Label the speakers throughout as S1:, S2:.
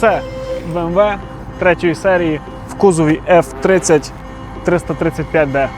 S1: Це BMW третьої серії в кузові F30 335D.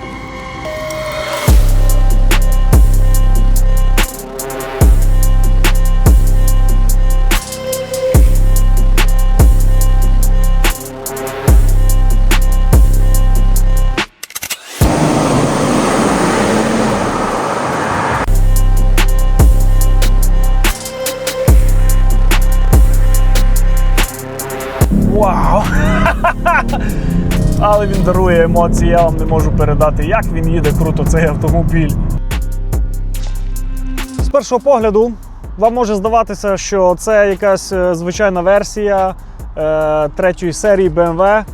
S1: Емоції, я вам не можу передати, як він їде круто цей автомобіль. З першого погляду вам може здаватися, що це якась е, звичайна версія е, третьої серії BMW,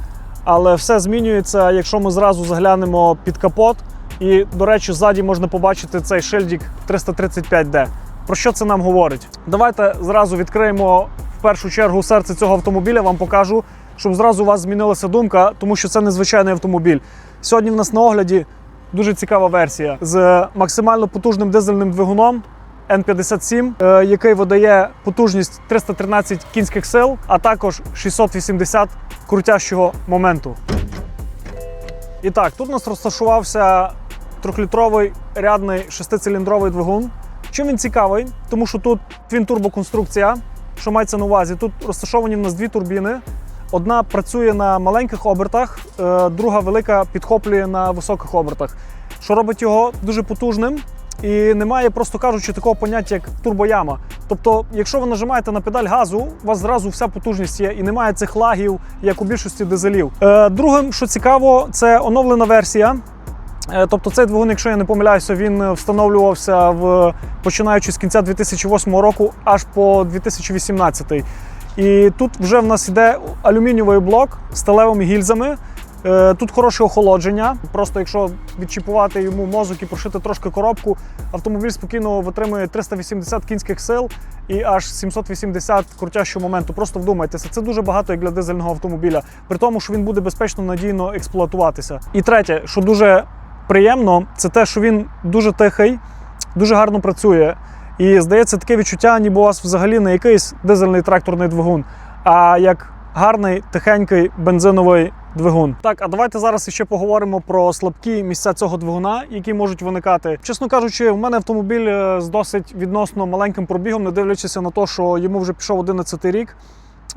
S1: але все змінюється, якщо ми зразу заглянемо під капот. І, до речі, ззаді можна побачити цей шильдик 335D. Про що це нам говорить? Давайте зразу відкриємо в першу чергу серце цього автомобіля, вам покажу, щоб зразу у вас змінилася думка, тому що це незвичайний автомобіль. Сьогодні в нас на огляді дуже цікава версія з максимально потужним дизельним двигуном. N57, е, який видає потужність 313 кінських сил, а також 680 крутящого моменту. І так, тут у нас розташувався трьохлітровий рядний шестициліндровий двигун. Чим він цікавий? Тому що тут твін-турбоконструкція, що мається на увазі. Тут розташовані в нас дві турбіни. Одна працює на маленьких обертах, е, друга велика підхоплює на високих обертах, що робить його дуже потужним. І немає, просто кажучи, такого поняття, як турбояма. Тобто, якщо ви нажимаєте на педаль газу, у вас зразу вся потужність є і немає цих лагів, як у більшості дизелів. Е, другим, що цікаво, це оновлена версія. Е, Тобто цей двигун, якщо я не помиляюся, він встановлювався в починаючи з кінця 2008 року аж по 2018. І тут вже в нас йде алюмінієвий блок з сталевими гільзами. Е, Тут хороше охолодження. Просто якщо відчіпувати йому мозок і прошити трошки коробку, автомобіль спокійно витримує 380 кінських сил і аж 780 крутящого моменту. Просто вдумайтеся, це дуже багато як для дизельного автомобіля, при тому, що він буде безпечно надійно експлуатуватися. І третє, що дуже приємно, це те, що він дуже тихий, дуже гарно працює. І здається, таке відчуття, ніби у вас взагалі не якийсь дизельний тракторний двигун, а як гарний тихенький бензиновий двигун. Так, а давайте зараз ще поговоримо про слабкі місця цього двигуна, які можуть виникати. Чесно кажучи, в мене автомобіль е, з досить відносно маленьким пробігом, не дивлячись на те, що йому вже пішов 11 рік.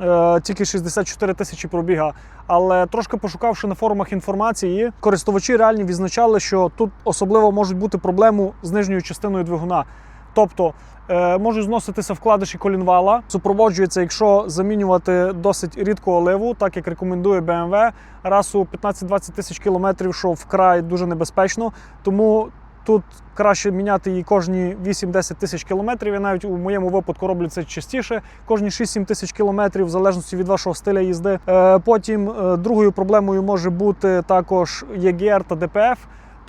S1: Е, Тільки 64 тисячі пробіга. Але трошки пошукавши на форумах інформації, користувачі реальні відзначали, що тут особливо можуть бути проблеми з нижньою частиною двигуна. Тобто е, можуть зноситися вкладиші колінвала, супроводжується, якщо замінювати досить рідко оливу, так як рекомендує BMW, раз у 15-20 тисяч кілометрів, що вкрай дуже небезпечно. Тому тут краще міняти її кожні 8-10 тисяч кілометрів. Я навіть у моєму випадку роблю це частіше, кожні 6-7 тисяч кілометрів, в залежності від вашого стиля їзди. Е, Потім е, другою проблемою може бути також EGR та DPF.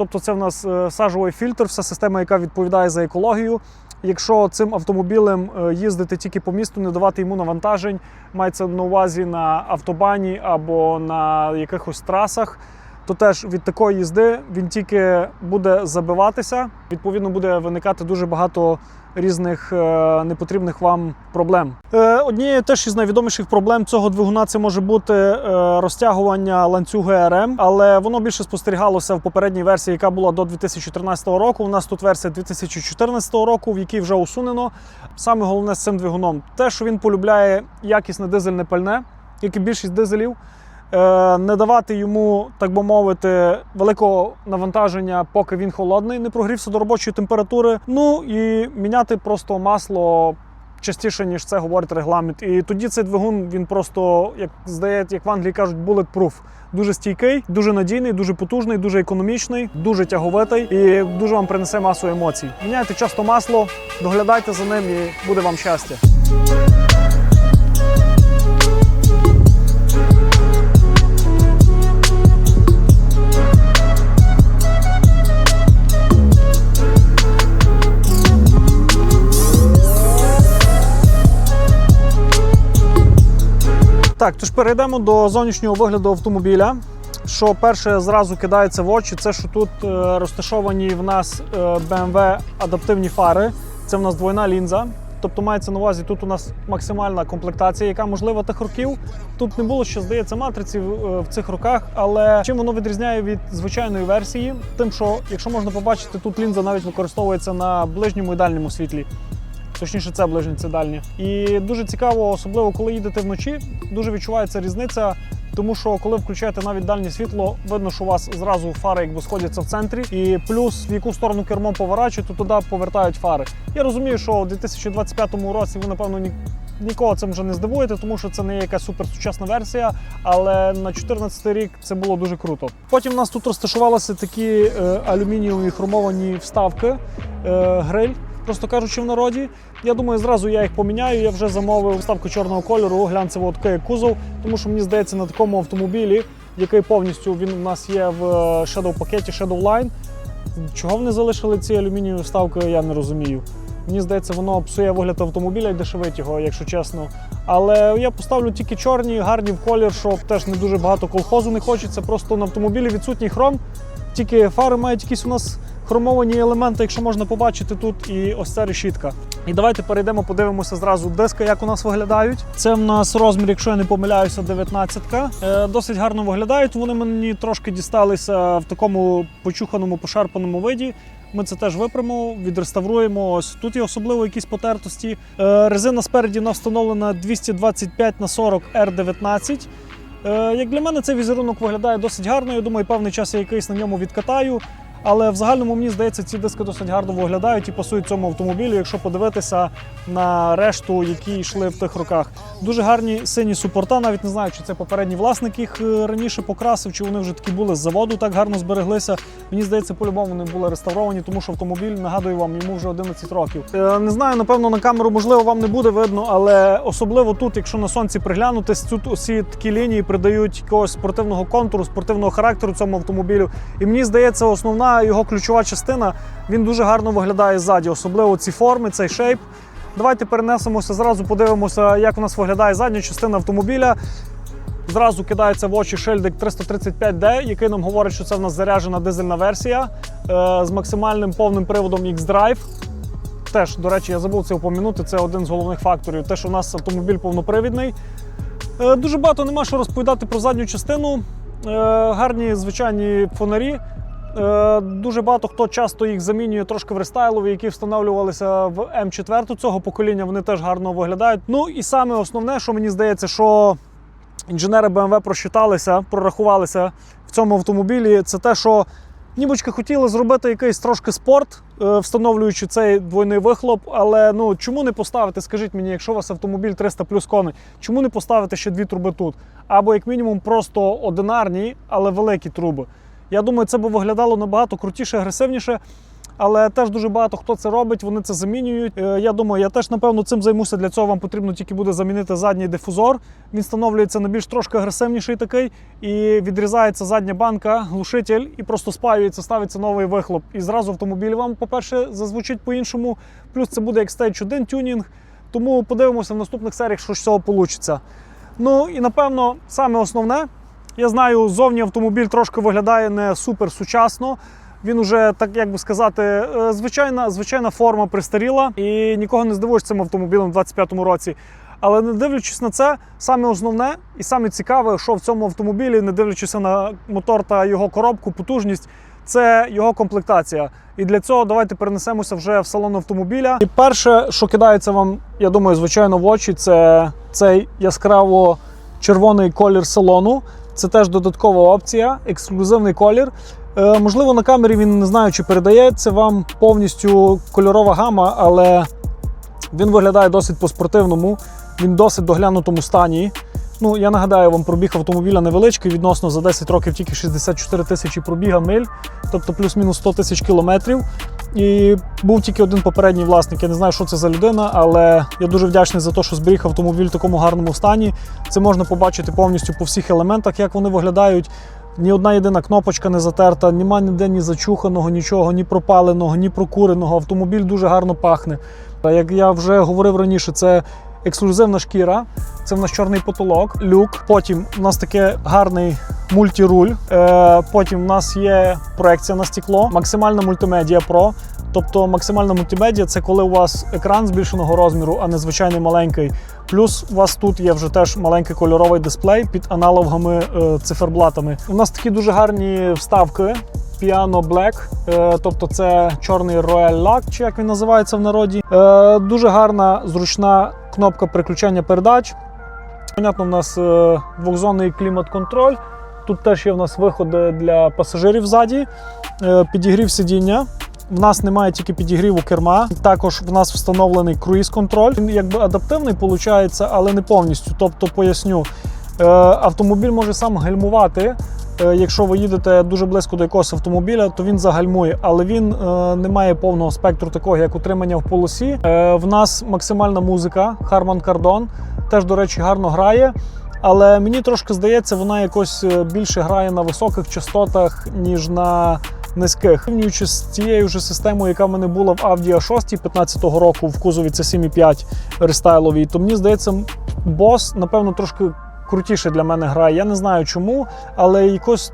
S1: Тобто це в нас е, сажовий фільтр, вся система, яка відповідає за екологію. Якщо цим автомобілем е, їздити тільки по місту, не давати йому навантажень, мається на увазі на автобані або на якихось трасах, то теж від такої їзди він тільки буде забиватися. Відповідно, буде виникати дуже багато різних е, непотрібних вам проблем. Е, Однією теж із найвідоміших проблем цього двигуна це може бути е, розтягування ланцюга РМ, але воно більше спостерігалося в попередній версії, яка була до 2013 року. У нас тут версія 2014 року, в якій вже усунено. Саме головне з цим двигуном те, що він полюбляє якісне дизельне пальне, як і більшість дизелів. Е, Не давати йому, так би мовити, великого навантаження, поки він холодний, не прогрівся до робочої температури. Ну і міняти просто масло частіше, ніж це говорить регламент. І тоді цей двигун він просто, як здається, як в Англії кажуть, bulletproof. Дуже стійкий, дуже надійний, дуже потужний, дуже економічний, дуже тяговитий і дуже вам принесе масу емоцій. Міняйте часто масло, доглядайте за ним і буде вам щастя. Так, тож перейдемо до зовнішнього вигляду автомобіля. Що перше зразу кидається в очі, це що тут е, розташовані в нас е, BMW адаптивні фари. Це в нас двойна лінза. Тобто мається на увазі, тут у нас максимальна комплектація, яка можлива тих років. Тут не було ще, здається, матриці е, в цих роках, але чим воно відрізняє від звичайної версії? Тим, що, якщо можна побачити, тут лінза навіть використовується на ближньому і дальньому світлі. Точніше, це ближнє, це дальнє. І дуже цікаво, особливо коли їдете вночі, дуже відчувається різниця. Тому що коли включаєте навіть дальнє світло, видно, що у вас зразу фари якби сходяться в центрі, і плюс в яку сторону кермом поворачують, то туди повертають фари. Я розумію, що у 2025 році ви напевно ні. Нікого цим вже не здивуєте, тому що це не якась суперсучасна версія, але на 2014 рік це було дуже круто. Потім у нас тут розташувалися такі е, алюмінієві хромовані вставки, е, гриль, просто кажучи в народі. Я думаю, зразу я їх поміняю. Я вже замовив вставку чорного кольору, глянцевого такий кузов, тому що мені здається, на такому автомобілі, який повністю він у нас є в е, Shadow пакеті Shadow Line. Чого вони залишили ці алюмінієві вставки, я не розумію. Мені здається, воно псує вигляд автомобіля і дешевить його, якщо чесно. Але я поставлю тільки чорні, гарні в колір, щоб теж не дуже багато колхозу не хочеться. Просто на автомобілі відсутній хром. Тільки фари мають якісь у нас хромовані елементи, якщо можна побачити тут, і ось ця решітка. І давайте перейдемо, подивимося зразу диски, як у нас виглядають. Це в нас розмір, якщо я не помиляюся, 19-ка. Е, досить гарно виглядають. Вони мені трошки дісталися в такому почуханому, пошарпаному виді. Ми це теж випрямо, відреставруємо. Ось тут є особливо якісь потертості. Е, резина спереді в встановлена 225 на 40 R19. Е, як для мене, цей візерунок виглядає досить гарно. Я думаю, певний час я якийсь на ньому відкатаю. Але в загальному мені здається, ці диски досить гарно виглядають і пасують цьому автомобілю, якщо подивитися на решту, які йшли в тих роках. Дуже гарні сині супорта. Навіть не знаю, чи це попередній власник їх е, раніше покрасив, чи вони вже такі були з заводу, так гарно збереглися. Мені здається, по-любому вони були реставровані, тому що автомобіль, нагадую вам, йому вже 11 років. Е, Не знаю, напевно, на камеру можливо вам не буде видно, але особливо тут, якщо на сонці приглянутись, тут усі такі лінії придають якогось спортивного контуру, спортивного характеру цьому автомобілю. І мені здається, основна його ключова частина він дуже гарно виглядає ззаді, особливо ці форми, цей шейп. Давайте перенесемося зразу, подивимося, як у нас виглядає задня частина автомобіля. Зразу кидається в очі шильдик 335D, який нам говорить, що це в нас заряджена дизельна версія е, з максимальним повним приводом X-Drive. Теж, до речі, я забув це упомянути. Це один з головних факторів. Те, що у нас автомобіль повнопривідний. Е, Дуже багато нема що розповідати про задню частину. Е, Гарні звичайні фонарі. Е, Дуже багато хто часто їх замінює трошки рестайлові, які встановлювалися в М4 цього покоління. Вони теж гарно виглядають. Ну і саме основне, що мені здається, що інженери BMW просчиталися, прорахувалися в цьому автомобілі, це те, що нібочки хотіли зробити якийсь трошки спорт, е, встановлюючи цей двойний вихлоп. Але ну чому не поставити, скажіть мені, якщо у вас автомобіль 300 плюс коней, чому не поставити ще дві труби тут? Або як мінімум просто одинарні, але великі труби. Я думаю, це би виглядало набагато крутіше, агресивніше. Але теж дуже багато хто це робить, вони це замінюють. Е, Я думаю, я теж напевно цим займуся. Для цього вам потрібно тільки буде замінити задній дифузор. Він встановлюється на більш трошки агресивніший такий, і відрізається задня банка, глушитель, і просто спаюється, ставиться новий вихлоп. І зразу автомобіль вам, по-перше, зазвучить по-іншому. Плюс це буде як Stage 1 тюнінг. Тому подивимося в наступних серіях, що з цього вийде. Ну і напевно, саме основне. Я знаю, зовні автомобіль трошки виглядає не супер сучасно. Він уже, так як би сказати, е, звичайна, звичайна форма пристаріла і нікого не здивуєш цим автомобілем у 25-му році. Але не дивлячись на це, саме основне і саме цікаве, що в цьому автомобілі, не дивлячись на мотор та його коробку, потужність, це його комплектація. І для цього давайте перенесемося вже в салон автомобіля. І перше, що кидається вам, я думаю, звичайно, в очі, це цей яскраво червоний колір салону. Це теж додаткова опція, ексклюзивний колір. Е, можливо, на камері він не знаю, чи передається вам повністю кольорова гама, але він виглядає досить по-спортивному, він досить доглянутому стані. Ну, я нагадаю вам, пробіг автомобіля невеличкий, відносно за 10 років тільки 64 тисячі пробіга миль, тобто плюс-мінус 100 тисяч кілометрів. І був тільки один попередній власник. Я не знаю, що це за людина, але я дуже вдячний за те, що зберіг автомобіль в такому гарному стані. Це можна побачити повністю по всіх елементах, як вони виглядають. Ні одна єдина кнопочка не затерта, нема ніде ні зачуханого, нічого, ні пропаленого, ні прокуреного. Автомобіль дуже гарно пахне. Як я вже говорив раніше, це ексклюзивна шкіра, це в нас чорний потолок, люк. Потім в нас таке гарний мультіруль. Е, потім в нас є проекція на стекло, максимальна мультимедіа Pro. Тобто максимальна мультимедіа це коли у вас екран збільшеного розміру, а не звичайний маленький. Плюс у вас тут є вже теж маленький кольоровий дисплей під аналоговими е, циферблатами. У нас такі дуже гарні вставки. Piano Black, е, тобто це чорний Royal Lack, чи як він називається в народі. Е, дуже гарна, зручна кнопка переключення передач. Понятно, у нас е, двохзонний клімат-контроль. Тут теж є в нас виходи для пасажирів ззаді, е, підігрів сидіння. В нас немає тільки підігріву керма. Також в нас встановлений круїз-контроль. Він якби адаптивний виходить, але не повністю. Тобто, поясню, е, автомобіль може сам гальмувати. Е, Якщо ви їдете дуже близько до якогось автомобіля, то він загальмує, але він е, не має повного спектру такого, як утримання в полосі. Е, в нас максимальна музика Harman Kardon, теж, до речі, гарно грає. Але мені трошки здається, вона якось більше грає на високих частотах, ніж на низьких. Порівнюючи з цією ж системою, яка в мене була в Audi A6 15-го року в кузові це 7.5 рестайловій, то мені здається, бос, напевно, трошки крутіше для мене грає. Я не знаю чому, але якось.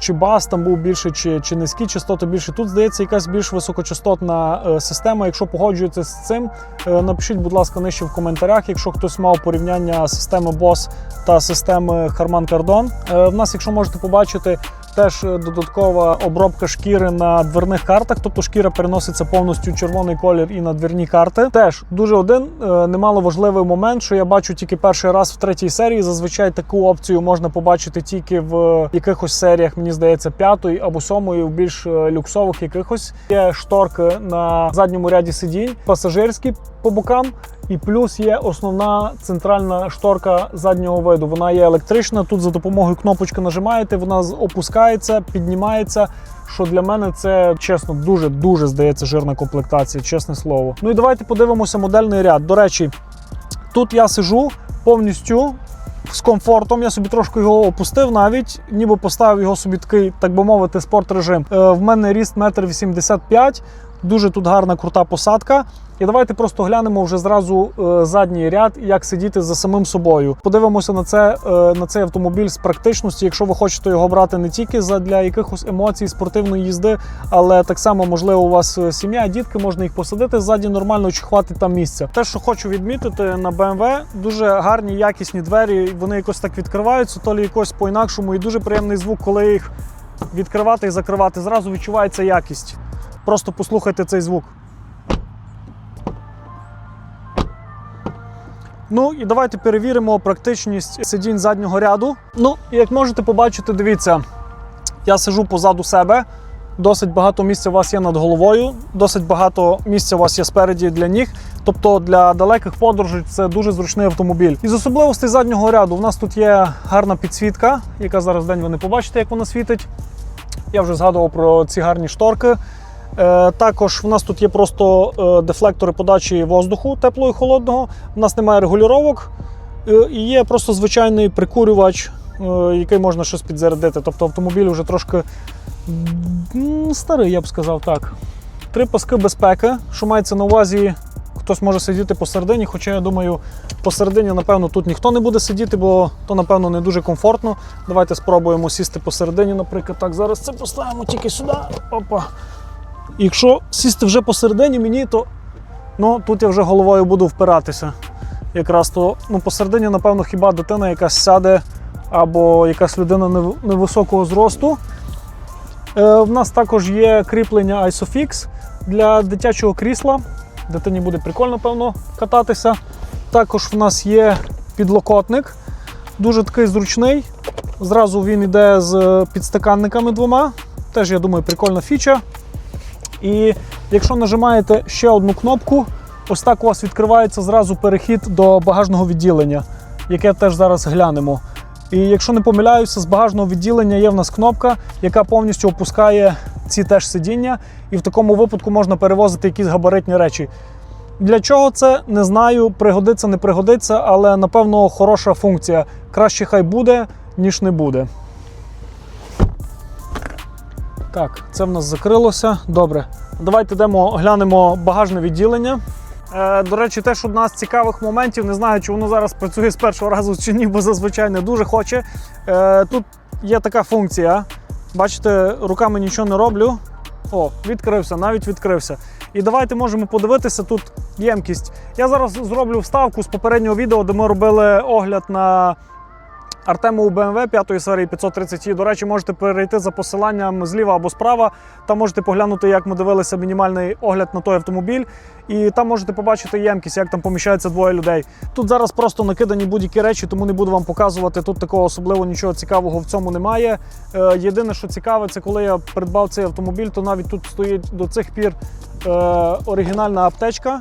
S1: Чи бас там був більше, чи, чи низькі частоти більше. Тут здається якась більш високочастотна е, система. Якщо погоджуєтеся з цим, е, напишіть, будь ласка, нижче в коментарях, якщо хтось мав порівняння системи BOSS та системи Harman Kardon. Е, в нас, якщо можете побачити, теж додаткова обробка шкіри на дверних картах, тобто шкіра переноситься повністю червоний колір і на дверні карти. Теж дуже один е, немало важливий момент, що я бачу тільки перший раз в третій серії. Зазвичай таку опцію можна побачити тільки в якихось серіях, мені здається, п'ятої або сьомої, в більш е, люксових якихось. Є шторки на задньому ряді сидінь, пасажирські по бокам. І плюс є основна центральна шторка заднього виду. Вона є електрична. Тут за допомогою кнопочки нажимаєте, вона опускається, піднімається. Що для мене це чесно дуже дуже здається жирна комплектація, чесне слово. Ну і давайте подивимося модельний ряд. До речі, тут я сижу повністю з комфортом. Я собі трошки його опустив навіть, ніби поставив його собі такий, так би мовити, спорт режим. Е, в мене ріст 1,85 м. Дуже тут гарна крута посадка. І давайте просто глянемо вже зразу е, задній ряд, як сидіти за самим собою. Подивимося на це е, на цей автомобіль з практичності, якщо ви хочете його брати не тільки для якихось емоцій спортивної їзди, але так само, можливо, у вас е, сім'я, дітки, можна їх посадити ззаді нормально, чи хватить там місця. Те, що хочу відмітити на BMW, дуже гарні якісні двері. Вони якось так відкриваються, то лі якось по-інакшому, і дуже приємний звук, коли їх відкривати і закривати. Зразу відчувається якість. Просто послухайте цей звук. Ну і давайте перевіримо практичність сидінь заднього ряду. Ну, як можете побачити, дивіться, я сижу позаду себе. Досить багато місця у вас є над головою, досить багато місця у вас є спереді для ніг. Тобто для далеких подорожей це дуже зручний автомобіль. Із особливостей заднього ряду у нас тут є гарна підсвітка, яка зараз в день ви не побачите, як вона світить. Я вже згадував про ці гарні шторки. Е, також в нас тут є просто е, дефлектори подачі воздуху теплого і холодного. У нас немає регулювання. Е, і є просто звичайний прикурювач, який можна щось підзарядити. Тобто автомобіль вже трошки старий, я б сказав так. Три паски безпеки, що мається на увазі, хтось може сидіти посередині, хоча я думаю, посередині, напевно, тут ніхто не буде сидіти, бо то, напевно, не дуже комфортно. Давайте спробуємо сісти посередині, наприклад. Так, зараз це поставимо тільки сюди. Опа. Якщо сісти вже посередині мені, то ну, тут я вже головою буду впиратися. Якраз то ну, посередині, напевно, хіба дитина якась сяде або якась людина невисокого зросту. Е, в нас також є кріплення ISOFIX для дитячого крісла. Дитині буде прикольно, певно, кататися. Також в нас є підлокотник, дуже такий зручний. Зразу він йде з підстаканниками двома. Теж, я думаю, прикольна фіча. І якщо нажимаєте ще одну кнопку, ось так у вас відкривається зразу перехід до багажного відділення, яке теж зараз глянемо. І якщо не помиляюся, з багажного відділення є в нас кнопка, яка повністю опускає ці теж сидіння, і в такому випадку можна перевозити якісь габаритні речі. Для чого це не знаю, пригодиться, не пригодиться, але напевно хороша функція. Краще хай буде, ніж не буде. Так, це в нас закрилося. Добре. Давайте йдемо, глянемо багажне відділення. Е, до речі, теж одна з цікавих моментів. Не знаю, чи воно зараз працює з першого разу чи ні, бо зазвичай не дуже хоче. Е, тут є така функція. Бачите, руками нічого не роблю. О, відкрився, навіть відкрився. І давайте можемо подивитися тут ємкість. Я зараз зроблю вставку з попереднього відео, де ми робили огляд на Артему BMW 5 серії 530 і До речі, можете перейти за посиланням зліва або справа. Там можете поглянути, як ми дивилися мінімальний огляд на той автомобіль. І там можете побачити ємкість, як там поміщається двоє людей. Тут зараз просто накидані будь-які речі, тому не буду вам показувати. Тут такого особливо нічого цікавого в цьому немає. Е, єдине, що цікаве, це коли я придбав цей автомобіль, то навіть тут стоїть до цих пір е, оригінальна аптечка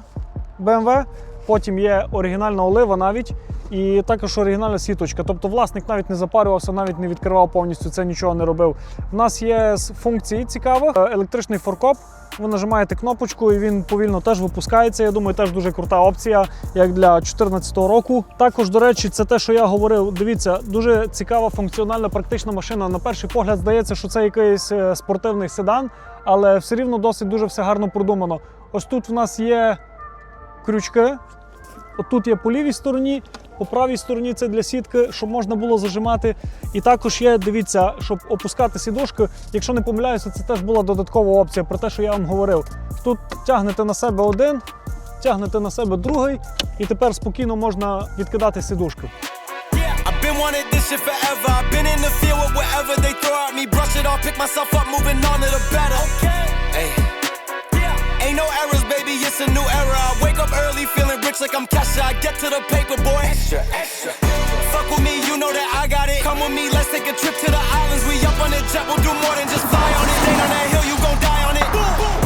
S1: BMW. Потім є оригінальна олива навіть, і також оригінальна сіточка. Тобто власник навіть не запарювався, навіть не відкривав повністю це, нічого не робив. В нас є з функцій цікавих: Е, електричний форкоп. Ви нажимаєте кнопочку, і він повільно теж випускається. Я думаю, теж дуже крута опція, як для 2014 року. Також, до речі, це те, що я говорив. Дивіться, дуже цікава, функціональна, практична машина. На перший погляд здається, що це якийсь е, спортивний седан, але все рівно досить дуже все гарно продумано. Ось тут в нас є крючки. Отут є по лівій стороні, по правій стороні це для сітки, щоб можна було зажимати. І також є, дивіться, щоб опускати сідушки. Якщо не помиляюся, це теж була додаткова опція про те, що я вам говорив. Тут тягнете на себе один, тягнете на себе другий, і тепер спокійно можна відкидати сідушки.
S2: Yeah, no errors, baby, it's a new era. I wake up early, feeling rich like I'm Kesha. I get to the paper, boy. Extra, extra. Fuck with me, you know that I got it. Come with me, let's take a trip to the islands. We up on the jet, we'll do more than just fly on it. Ain't on that hill, you gon' die on it.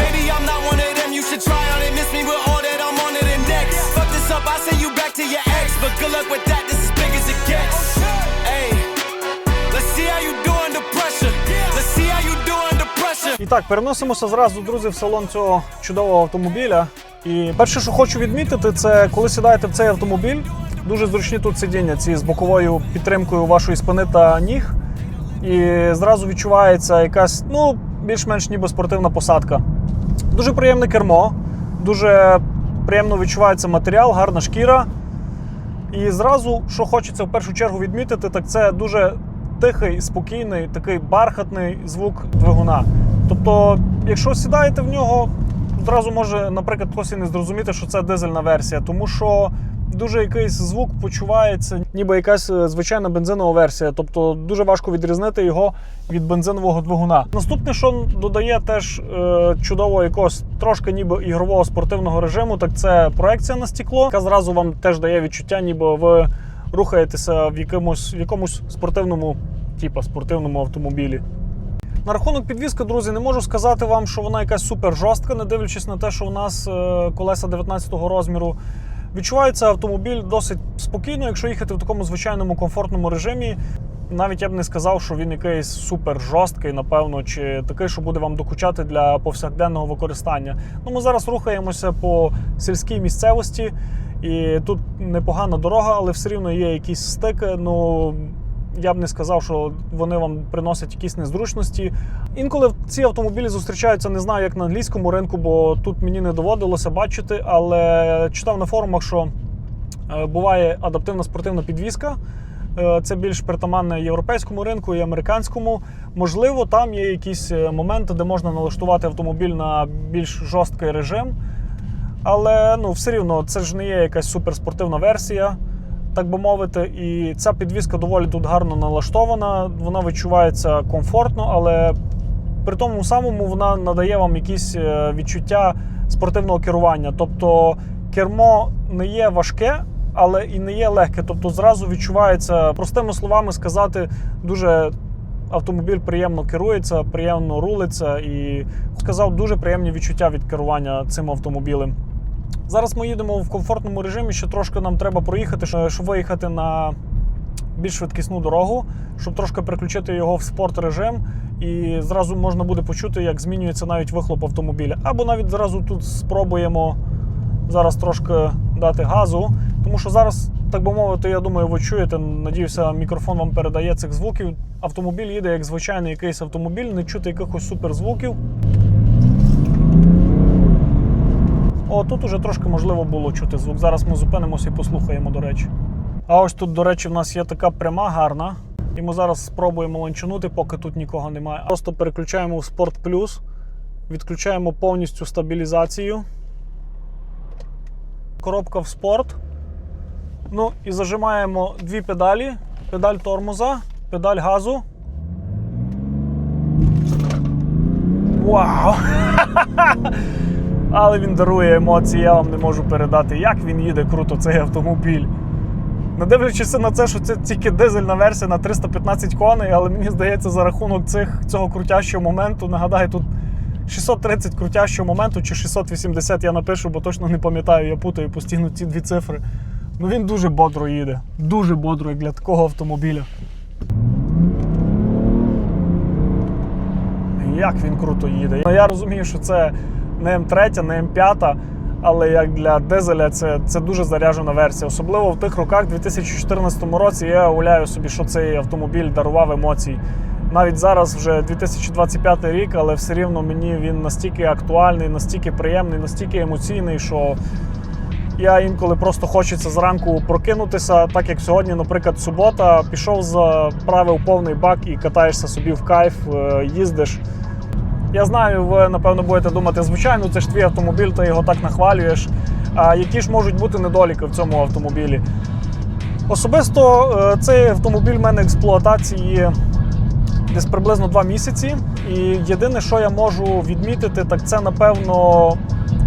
S2: Baby, I'm not one of them, you should try on it. Miss me with all that, I'm on to the next. Fuck this up, I send you back to your ex. But good luck with that, this is big as it gets. Hey, let's see how you do under
S1: І так, переносимося зразу, друзі, в салон цього чудового автомобіля. І перше, що хочу відмітити, це коли сідаєте в цей автомобіль, дуже зручні тут сидіння, ці з боковою підтримкою вашої спини та ніг. І зразу відчувається якась, ну, більш-менш ніби спортивна посадка. Дуже приємне кермо, дуже приємно відчувається матеріал, гарна шкіра. І зразу, що хочеться в першу чергу відмітити, так це дуже тихий, спокійний, такий бархатний звук двигуна. Тобто, якщо сідаєте в нього, зразу може, наприклад, хтось і не зрозуміти, що це дизельна версія, тому що дуже якийсь звук почувається, ніби якась е, звичайна бензинова версія. Тобто дуже важко відрізнити його від бензинового двигуна. Наступне, що додає теж е, чудово якогось трошки ніби ігрового спортивного режиму, так це проекція на стекло, яка зразу вам теж дає відчуття, ніби ви рухаєтеся в якомусь, в якомусь спортивному, типа спортивному автомобілі. На рахунок підвіски, друзі, не можу сказати вам, що вона якась супер жорстка, не дивлячись на те, що у нас е, колеса 19-го розміру. Відчувається автомобіль досить спокійно, якщо їхати в такому звичайному комфортному режимі. Навіть я б не сказав, що він якийсь супер жорсткий, напевно, чи такий, що буде вам докучати для повсякденного використання. Ну, ми зараз рухаємося по сільській місцевості, і тут непогана дорога, але все рівно є якісь стики. Ну я б не сказав, що вони вам приносять якісь незручності. Інколи ці автомобілі зустрічаються, не знаю, як на англійському ринку, бо тут мені не доводилося бачити, але читав на форумах, що е, буває адаптивна спортивна підвізка. Е, Це більш притаманне європейському ринку і американському. Можливо, там є якісь е, моменти, де можна налаштувати автомобіль на більш жорсткий режим. Але ну, все рівно це ж не є якась суперспортивна версія, так би мовити. І ця підвізка доволі тут гарно налаштована, вона відчувається комфортно, але при тому самому вона надає вам якісь е, відчуття спортивного керування. Тобто кермо не є важке, але і не є легке. Тобто зразу відчувається, простими словами сказати, дуже автомобіль приємно керується, приємно рулиться і сказав дуже приємні відчуття від керування цим автомобілем. Зараз ми їдемо в комфортному режимі. Ще трошки нам треба проїхати, щоб виїхати на більш швидкісну дорогу, щоб трошки переключити його в спорт режим, і зразу можна буде почути, як змінюється навіть вихлоп автомобіля. Або навіть зразу тут спробуємо зараз трошки дати газу, тому що зараз, так би мовити, я думаю, ви чуєте. Надіюся, мікрофон вам передає цих звуків. Автомобіль їде як звичайний якийсь автомобіль, не чути якихось суперзвуків. О, тут уже трошки можливо було чути звук. Зараз ми зупинимося і послухаємо, до речі. А ось тут, до речі, в нас є така пряма гарна. І ми зараз спробуємо ланчанути, поки тут нікого немає. Просто переключаємо в Sport Plus Відключаємо повністю стабілізацію. Коробка в спорт. Ну і зажимаємо дві педалі: педаль тормоза, педаль газу. Вау! Але він дарує емоції, я вам не можу передати, як він їде круто цей автомобіль. Не дивлячись на це, що це тільки дизельна версія на 315 коней, але мені здається, за рахунок цих, цього крутящого моменту, нагадаю, тут 630 крутящого моменту чи 680 я напишу, бо точно не пам'ятаю, я путаю постійно ці дві цифри. Ну він дуже бодро їде. Дуже бодро як для такого автомобіля. Як він круто їде. Ну, я розумію, що це не М3, не М5, але як для дизеля це, це дуже заряджена версія. Особливо в тих роках, 2014 році, я уявляю собі, що цей автомобіль дарував емоцій. Навіть зараз вже 2025 рік, але все рівно мені він настільки актуальний, настільки приємний, настільки емоційний, що я інколи просто хочеться зранку прокинутися, так як сьогодні, наприклад, субота, пішов, заправив повний бак і катаєшся собі в кайф, е, їздиш. Я знаю, ви напевно будете думати, звичайно, це ж твій автомобіль, ти його так нахвалюєш. А які ж можуть бути недоліки в цьому автомобілі? Особисто е, цей автомобіль в мене експлуатації десь приблизно 2 місяці. І єдине, що я можу відмітити, так це напевно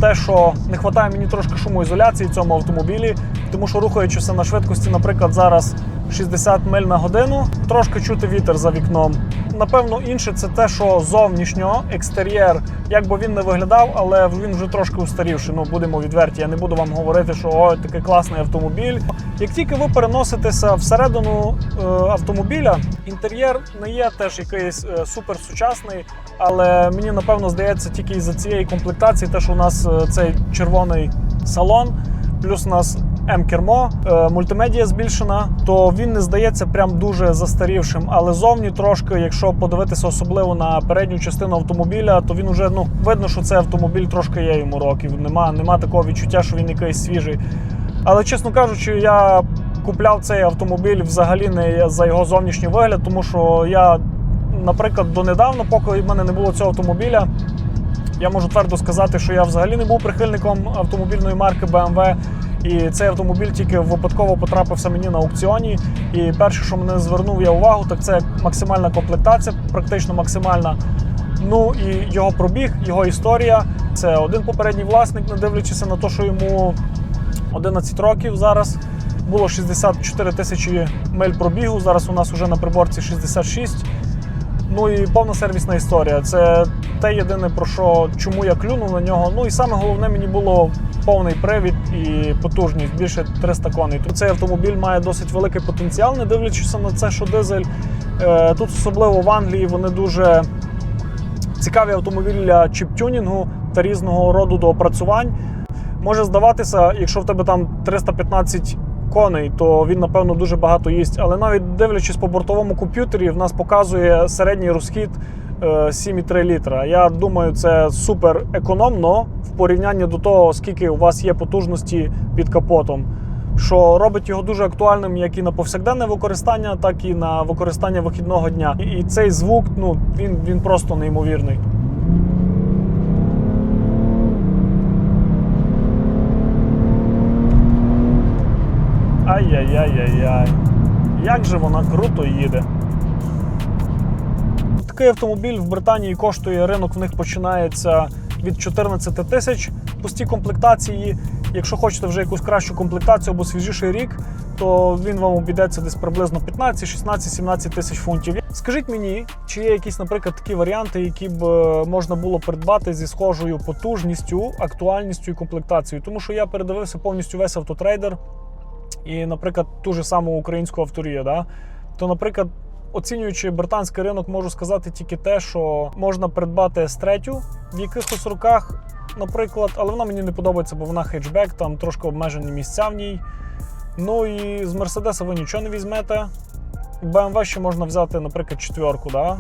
S1: те, що не вистачає мені трошки шумоізоляції в цьому автомобілі, тому що рухаючися на швидкості, наприклад, зараз 60 миль на годину, трошки чути вітер за вікном. Напевно, інше це те, що зовнішньо екстер'єр, як би він не виглядав, але він вже трошки устарівший. Ну будемо відверті. Я не буду вам говорити, що ой, такий класний автомобіль. Як тільки ви переноситеся всередину е, автомобіля, інтер'єр не є теж якийсь е, супер сучасний, але мені напевно здається тільки із-за цієї комплектації, те, що у нас е, цей червоний салон, плюс у нас М-кермо, е, мультимедія збільшена, то він не здається прям дуже застарівшим. Але зовні трошки, якщо подивитися особливо на передню частину автомобіля, то він уже ну видно, що це автомобіль трошки є йому років. Нема, нема такого відчуття, що він якийсь свіжий. Але чесно кажучи, я купляв цей автомобіль взагалі не за його зовнішній вигляд, тому що я, наприклад, донедавна, поки в мене не було цього автомобіля, я можу твердо сказати, що я взагалі не був прихильником автомобільної марки BMW. І цей автомобіль тільки випадково потрапився мені на аукціоні. І перше, що мене звернув я увагу, так це максимальна комплектація, практично максимальна. Ну і його пробіг, його історія. Це один попередній власник, не дивлячись на те, що йому 11 років зараз. Було 64 тисячі миль пробігу. Зараз у нас вже на приборці 66. Ну і повна сервісна історія. Це те єдине про що чому я клюнув на нього. Ну і саме головне мені було повний привід і потужність більше 300 коней. Тут цей автомобіль має досить великий потенціал, не дивлячись на це, що дизель. Е, Тут особливо в Англії вони дуже цікаві автомобілі для чіп-тюнінгу та різного роду доопрацювань. Може здаватися, якщо в тебе там 315 коней, то він, напевно, дуже багато їсть. Але навіть дивлячись по бортовому комп'ютері, в нас показує середній розхід е, 7,3 літра. Я думаю, це супер економно в порівнянні до того, скільки у вас є потужності під капотом. Що робить його дуже актуальним як і на повсякденне використання, так і на використання вихідного дня. І цей звук, ну він, він просто неймовірний. Ай-яй-яй-яй-яй. Як же вона круто їде. Такий автомобіль в Британії коштує ринок, в них починається від 14 тисяч пусті комплектації. Якщо хочете вже якусь кращу комплектацію або свіжіший рік, то він вам обійдеться десь приблизно 15, 16, 17 тисяч фунтів. Скажіть мені, чи є якісь, наприклад, такі варіанти, які б е, можна було придбати зі схожою потужністю, актуальністю і комплектацією? Тому що я передивився повністю весь автотрейдер і, наприклад, ту ж саму українську авторію, да? то, наприклад, оцінюючи британський ринок, можу сказати тільки те, що можна придбати S3 в якихось руках, наприклад, але вона мені не подобається, бо вона хетчбек, там трошки обмежені місця в ній. Ну і з Мерседеса ви нічого не візьмете. BMW ще можна взяти, наприклад, четверку. Да?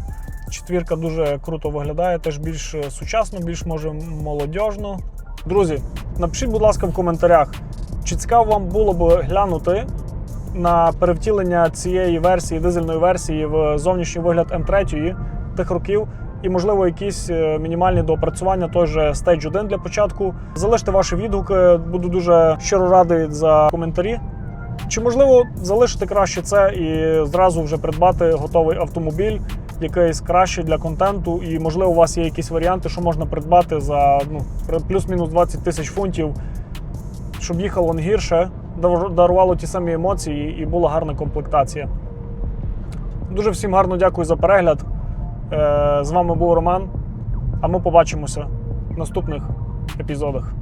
S1: Четвірка дуже круто виглядає, теж більш е, сучасно, більш може молодіжно. Друзі, напишіть, будь ласка, в коментарях, чи цікаво вам було б глянути на перевтілення цієї версії, дизельної версії в зовнішній вигляд М3 тих років, і, можливо, якісь е, мінімальні доопрацювання, той же Stage 1 для початку. Залиште ваші відгуки, буду дуже щиро радий за коментарі. Чи можливо залишити краще це і зразу вже придбати готовий автомобіль, якийсь кращий для контенту, і можливо у вас є якісь варіанти, що можна придбати за ну, плюс-мінус 20 тисяч фунтів, щоб їхав він гірше, дарувало ті самі емоції і була гарна комплектація. Дуже всім гарно дякую за перегляд. Е, З вами був Роман. А ми побачимося в наступних епізодах.